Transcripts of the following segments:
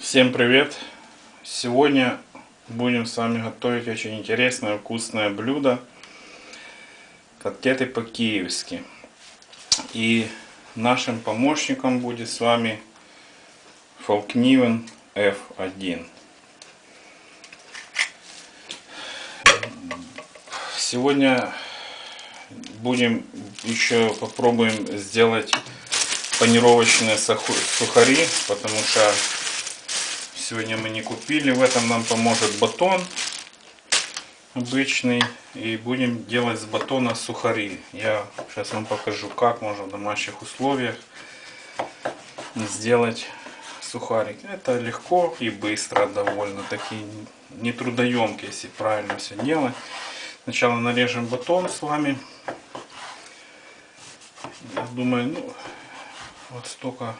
Всем привет! Сегодня будем с вами готовить очень интересное вкусное блюдо. Котлеты по-киевски. И нашим помощником будет с вами Фолкнивен F1. Сегодня будем еще попробуем сделать панировочные сухари, потому что сегодня мы не купили. В этом нам поможет батон обычный. И будем делать с батона сухари. Я сейчас вам покажу, как можно в домашних условиях сделать сухарик. Это легко и быстро довольно таки нетрудоемкие, если правильно все делать. Сначала нарежем батон с вами. Я думаю, ну, вот столько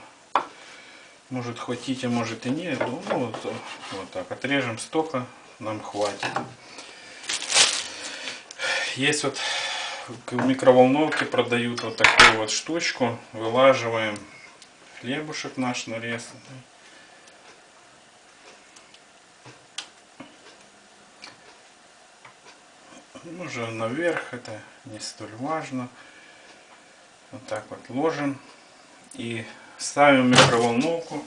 может хватить, а может и нет. Ну, вот, вот так, отрежем столько, нам хватит. Есть вот в микроволновке продают вот такую вот штучку. Вылаживаем хлебушек наш нарезанный. Уже наверх, это не столь важно. Вот так вот ложим и ставим микроволновку.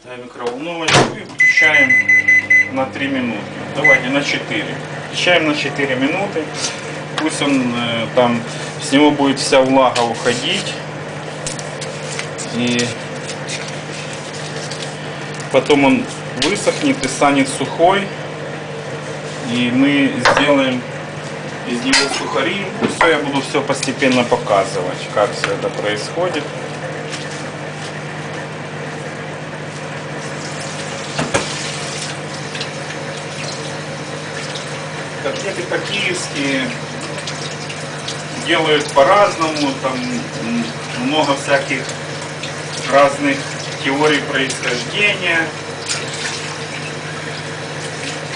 Ставим микроволновочку и включаем на 3 минуты. Давайте на 4. Включаем на 4 минуты. Пусть он э, там, с него будет вся влага уходить. И потом он высохнет и станет сухой. И мы сделаем из него сухари. Все, я буду все постепенно показывать, как все это происходит. Котлеты по-киевски делают по-разному, там много всяких разных теорий происхождения.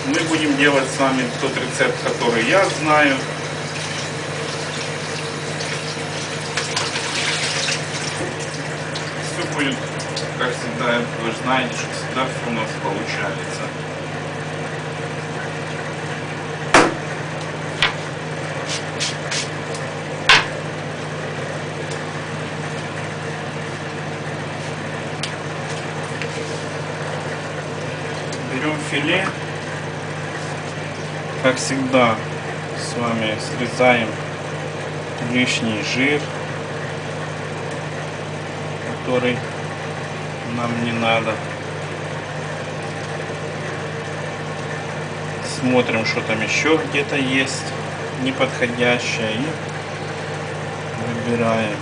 Мы будем делать с вами тот рецепт, который я знаю. Все будет, как всегда, вы знаете, что всегда все у нас получается. Берем филе как всегда, с вами срезаем лишний жир, который нам не надо. Смотрим, что там еще где-то есть неподходящее и выбираем.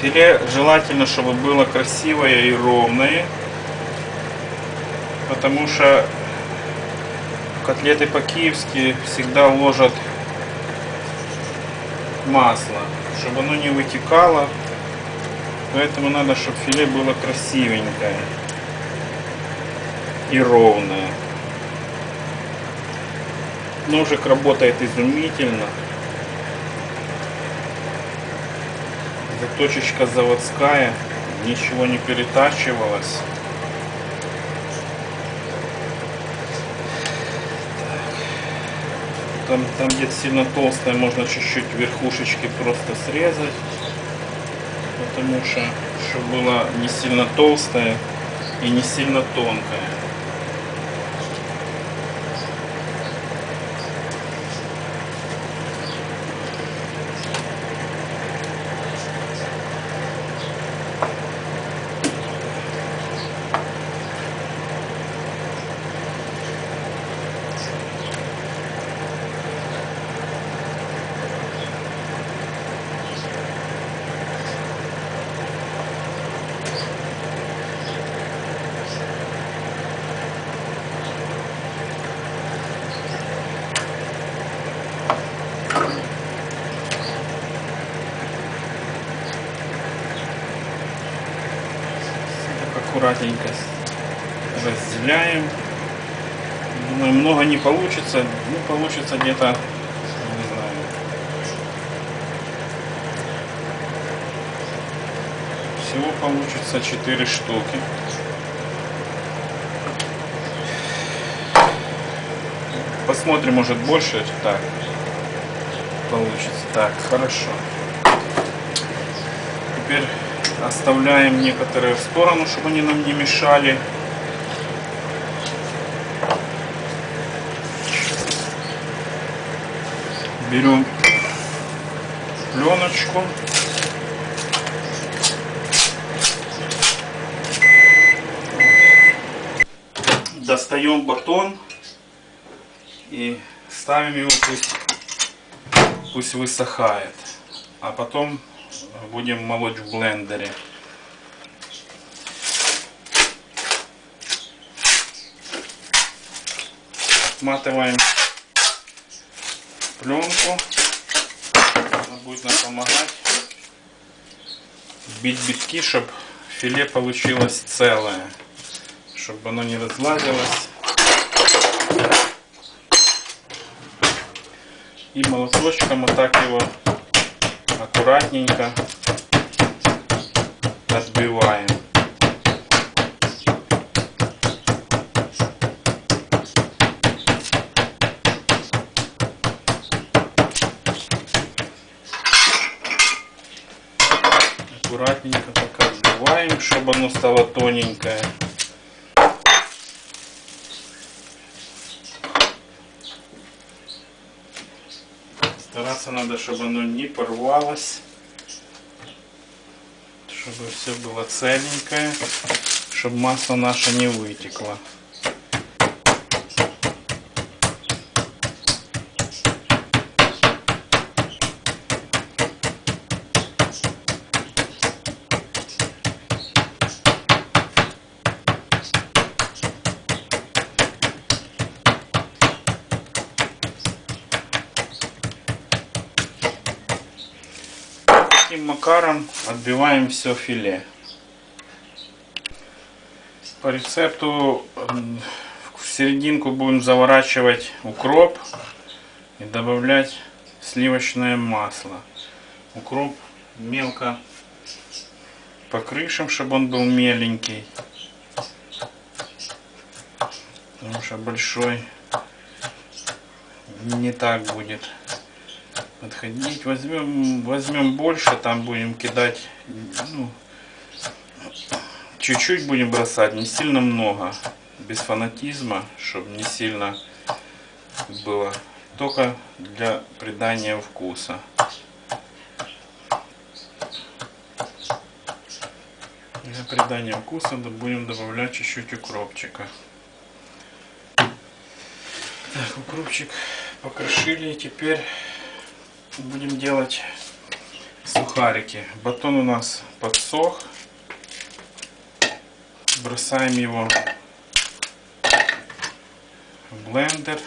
Филе желательно, чтобы было красивое и ровное потому что котлеты по-киевски всегда ложат масло, чтобы оно не вытекало. Поэтому надо, чтобы филе было красивенькое и ровное. Ножик работает изумительно. Заточечка заводская, ничего не перетачивалось. Там, там где сильно толстая, можно чуть-чуть верхушечки просто срезать. Потому что, чтобы было не сильно толстая и не сильно тонкая. Так аккуратненько разделяем. Думаю, много не получится. Ну, получится где-то, не знаю, Всего получится 4 штуки. Посмотрим, может больше. Так. Получится. Так, хорошо. Теперь оставляем некоторые в сторону, чтобы они нам не мешали. Берем пленочку. Достаем батон и ставим его пусть, пусть высыхает. А потом будем молоть в блендере. Отматываем пленку. Она будет нам помогать бить битки, чтобы филе получилось целое, чтобы оно не разлазилось. И молоточком вот так его аккуратненько отбиваем. Аккуратненько так отбиваем, чтобы оно стало тоненькое. Стараться надо, чтобы оно не порвалось. Чтобы все было целенькое. Чтобы масло наше не вытекло. Таким макаром отбиваем все филе. По рецепту в серединку будем заворачивать укроп и добавлять сливочное масло. Укроп мелко покрышим, чтобы он был меленький. Потому что большой не так будет подходить. Возьмем, возьмем больше, там будем кидать, ну, чуть-чуть будем бросать, не сильно много, без фанатизма, чтобы не сильно было, только для придания вкуса. Для придания вкуса будем добавлять чуть-чуть укропчика. Так, укропчик покрошили, теперь будем делать сухарики. Батон у нас подсох. Бросаем его в блендер.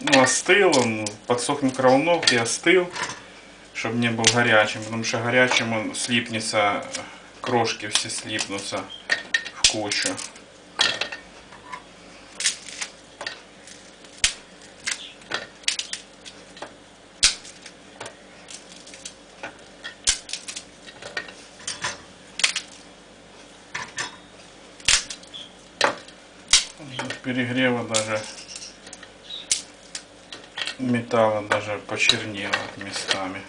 Ну, остыл он, подсох в микроволновке, остыл, чтобы не был горячим, потому что горячим он слипнется, крошки все слипнутся в кучу. Перегрева даже металла даже почернело местами.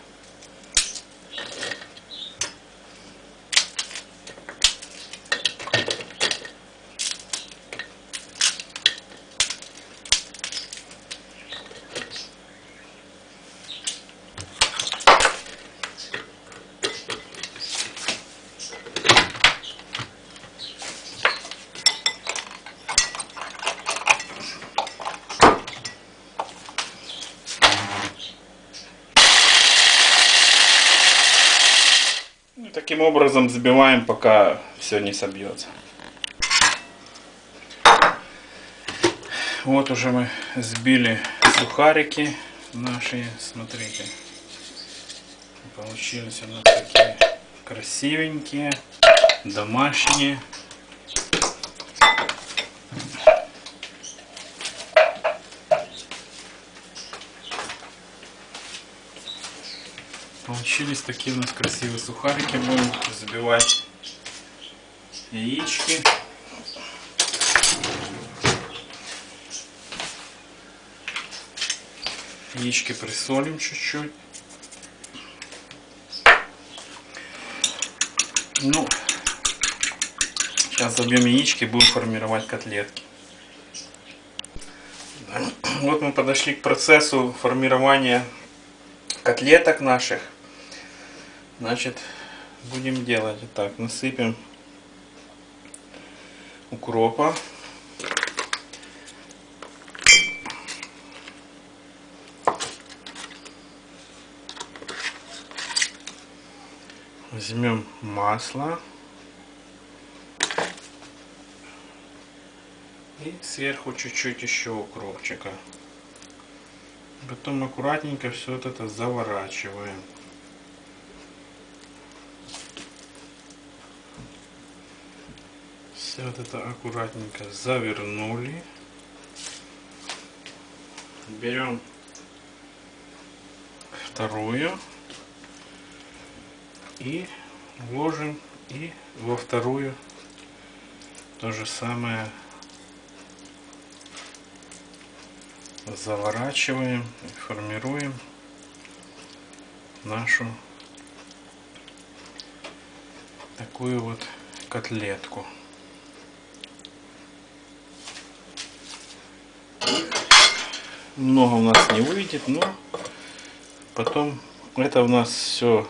И образом забиваем, пока все не собьется. Вот уже мы сбили сухарики наши, смотрите. Получились у нас такие красивенькие, домашние. Получились такие у нас красивые сухарики. Будем забивать яички. Яички присолим чуть-чуть. Ну, сейчас забьем яички, будем формировать котлетки. Вот мы подошли к процессу формирования котлеток наших. Значит, будем делать. Так, насыпем укропа. Возьмем масло. И сверху чуть-чуть еще укропчика. Потом аккуратненько все вот это заворачиваем. Все вот это аккуратненько завернули. Берем. Вторую. И ложим. И во вторую. То же самое. Заворачиваем и формируем нашу такую вот котлетку. Много у нас не выйдет, но потом это у нас все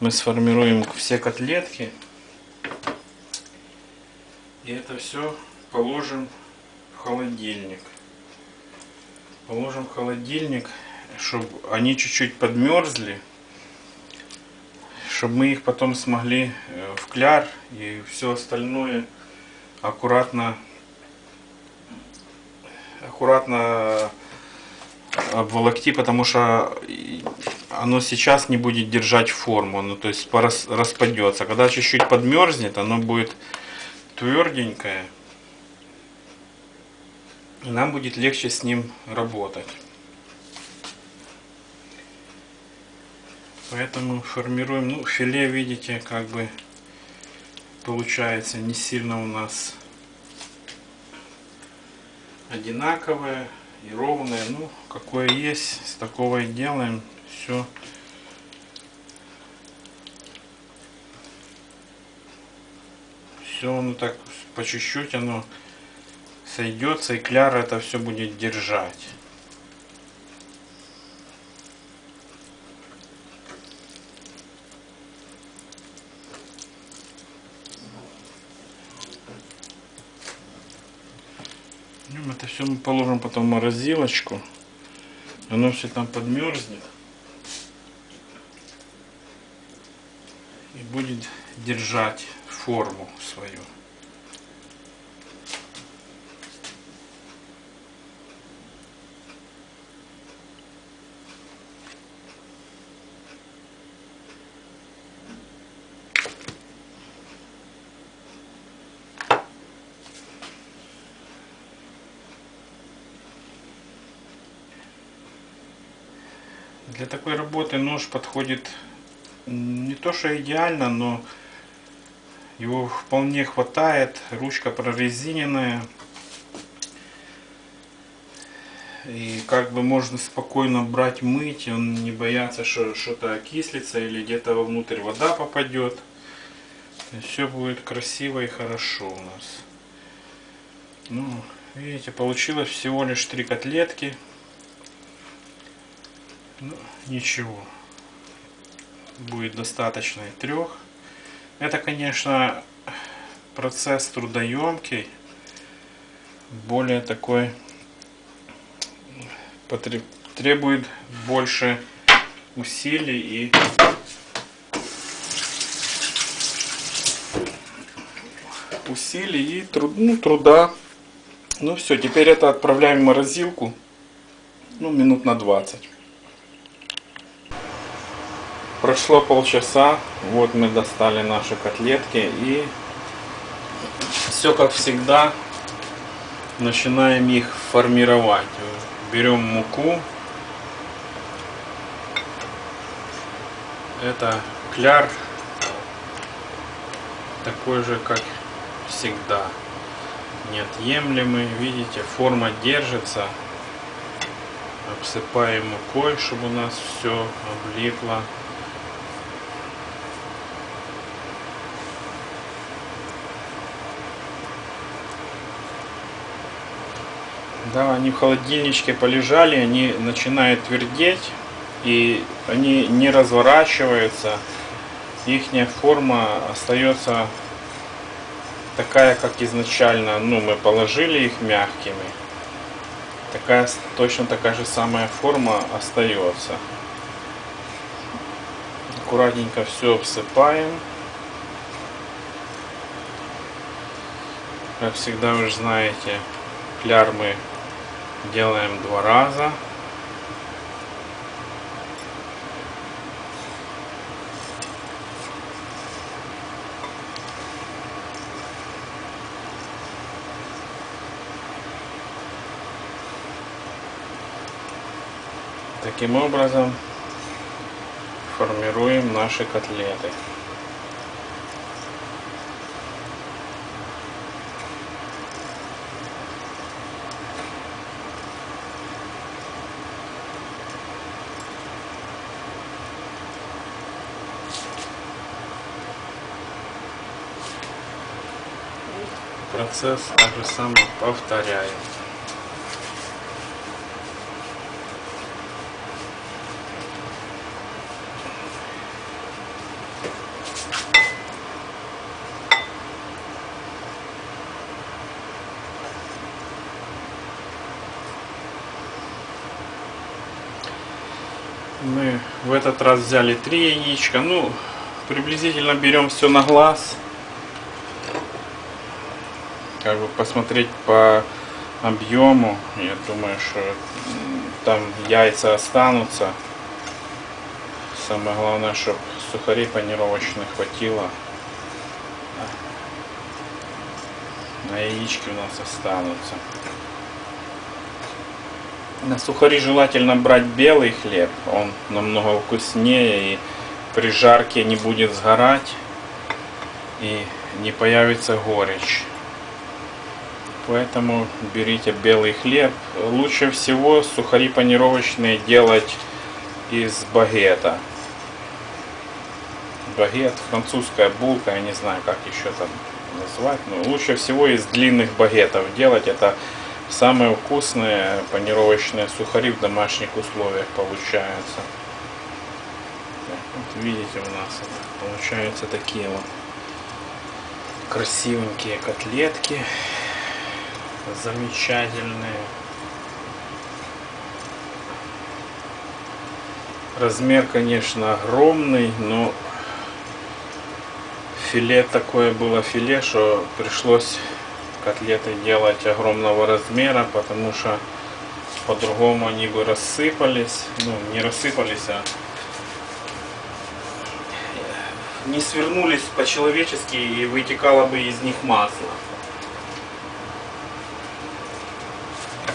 мы сформируем все котлетки. И это все положим в холодильник. Положим в холодильник, чтобы они чуть-чуть подмерзли. Чтобы мы их потом смогли э, в кляр и все остальное аккуратно аккуратно обволокти, потому что оно сейчас не будет держать форму, ну то есть распадется. Когда чуть-чуть подмерзнет, оно будет тверденькое. И нам будет легче с ним работать. Поэтому формируем, ну филе видите, как бы получается не сильно у нас одинаковое и ровное. Ну, какое есть, с такого и делаем. Все. Все, ну так по чуть-чуть оно сойдется и кляр это все будет держать. Ну, это все мы положим потом в морозилочку. Оно все там подмерзнет. И будет держать форму свою. Для такой работы нож подходит не то что идеально, но его вполне хватает. Ручка прорезиненная. И как бы можно спокойно брать, мыть, он не бояться, что что-то окислится или где-то вовнутрь вода попадет. Все будет красиво и хорошо у нас. Ну, видите, получилось всего лишь три котлетки. Ну, ничего. Будет достаточно и трех. Это, конечно, процесс трудоемкий. Более такой требует больше усилий и усилий и труд, ну, труда. Ну все, теперь это отправляем в морозилку. Ну, минут на 20. Прошло полчаса, вот мы достали наши котлетки и все как всегда начинаем их формировать. Берем муку, это кляр такой же, как всегда. Неотъемлемый. Видите, форма держится. Обсыпаем мукой, чтобы у нас все облипло. Да, они в холодильничке полежали, они начинают твердеть, и они не разворачиваются. Их форма остается такая, как изначально, ну, мы положили их мягкими. Такая, точно такая же самая форма остается. Аккуратненько все обсыпаем. Как всегда вы же знаете, кляр мы делаем два раза. Таким образом формируем наши котлеты. Процесс так же самое повторяем. Мы в этот раз взяли три яичка. Ну, приблизительно берем все на глаз. Как бы посмотреть по объему. Я думаю, что там яйца останутся. Самое главное, чтобы сухарей панировочных хватило. А яички у нас останутся. На сухари желательно брать белый хлеб, он намного вкуснее и при жарке не будет сгорать и не появится горечь. Поэтому берите белый хлеб. Лучше всего сухари панировочные делать из багета. Багет, французская булка, я не знаю как еще там назвать, но лучше всего из длинных багетов делать. Это Самые вкусные панировочные сухари в домашних условиях получаются. Вот видите, у нас получаются такие вот красивенькие котлетки. Замечательные. Размер, конечно, огромный, но филе такое было филе, что пришлось котлеты делать огромного размера, потому что по-другому они бы рассыпались. Ну, не рассыпались, а не свернулись по-человечески и вытекало бы из них масло.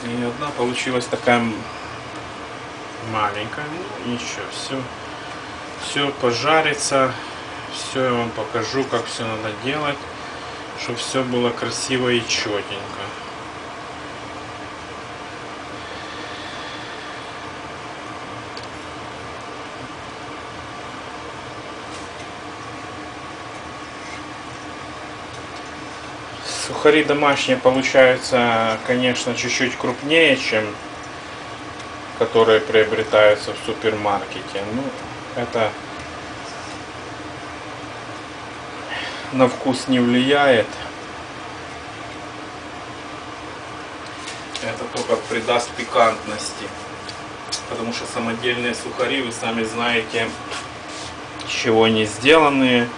И одна получилась такая маленькая. Ну, ничего, все, все пожарится. Все я вам покажу, как все надо делать чтобы все было красиво и четенько. Сухари домашние получаются, конечно, чуть-чуть крупнее, чем которые приобретаются в супермаркете. Ну, это на вкус не влияет. Это только придаст пикантности. Потому что самодельные сухари, вы сами знаете, чего они сделаны.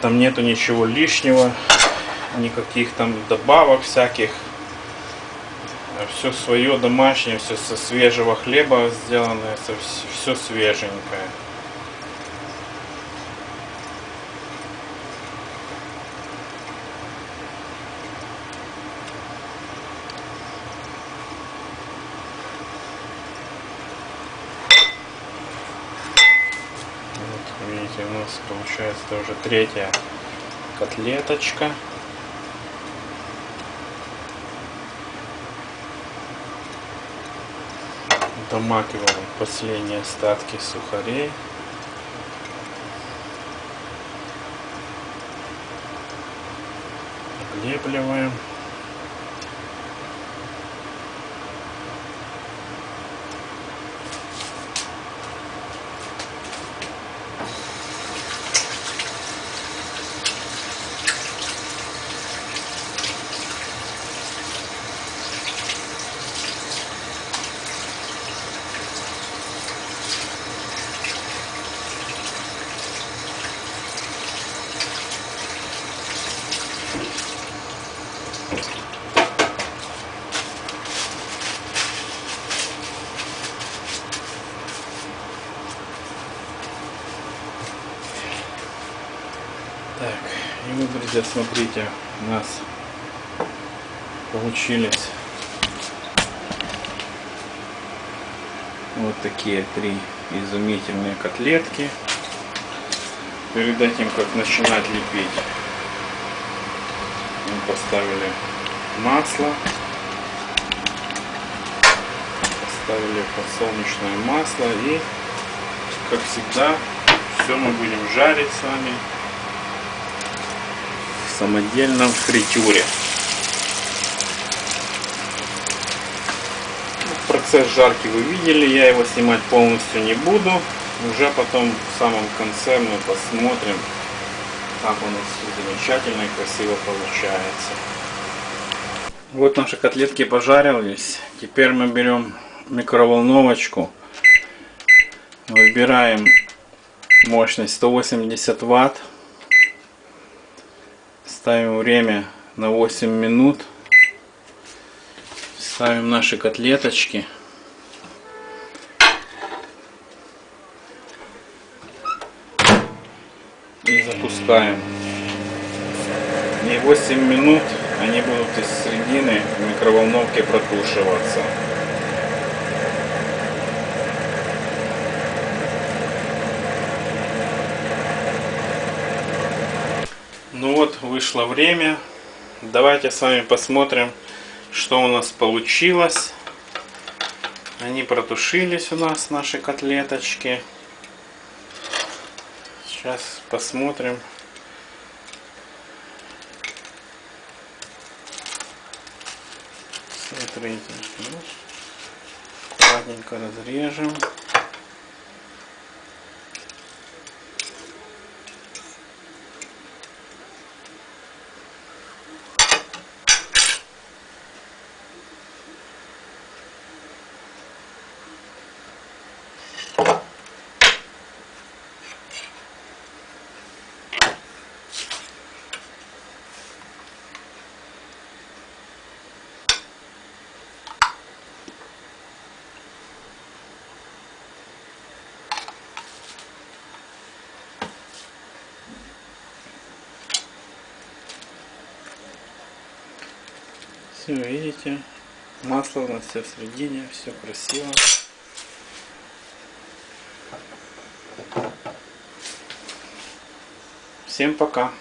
Там нету ничего лишнего, никаких там добавок всяких. Все свое домашнее, все со свежего хлеба сделанное, все свеженькое. Видите, у нас получается это уже третья котлеточка. Домакиваем последние остатки сухарей. Облепливаем. Так, друзья, смотрите, у нас получились вот такие три изумительные котлетки. Перед этим, как начинать лепить, мы поставили масло, поставили подсолнечное масло и, как всегда, все мы будем жарить с вами самодельном фритюре. Процесс жарки вы видели, я его снимать полностью не буду. Уже потом в самом конце мы посмотрим, как у нас замечательно и красиво получается. Вот наши котлетки пожарились. Теперь мы берем микроволновочку, выбираем мощность 180 ватт, ставим время на 8 минут, ставим наши котлеточки. И запускаем. И 8 минут они будут из середины в микроволновке протушиваться. Ну вот, вышло время. Давайте с вами посмотрим, что у нас получилось. Они протушились у нас, наши котлеточки. Сейчас посмотрим. Смотрите. Аккуратненько разрежем. Все, видите, масло у нас все в середине, все красиво. Всем пока!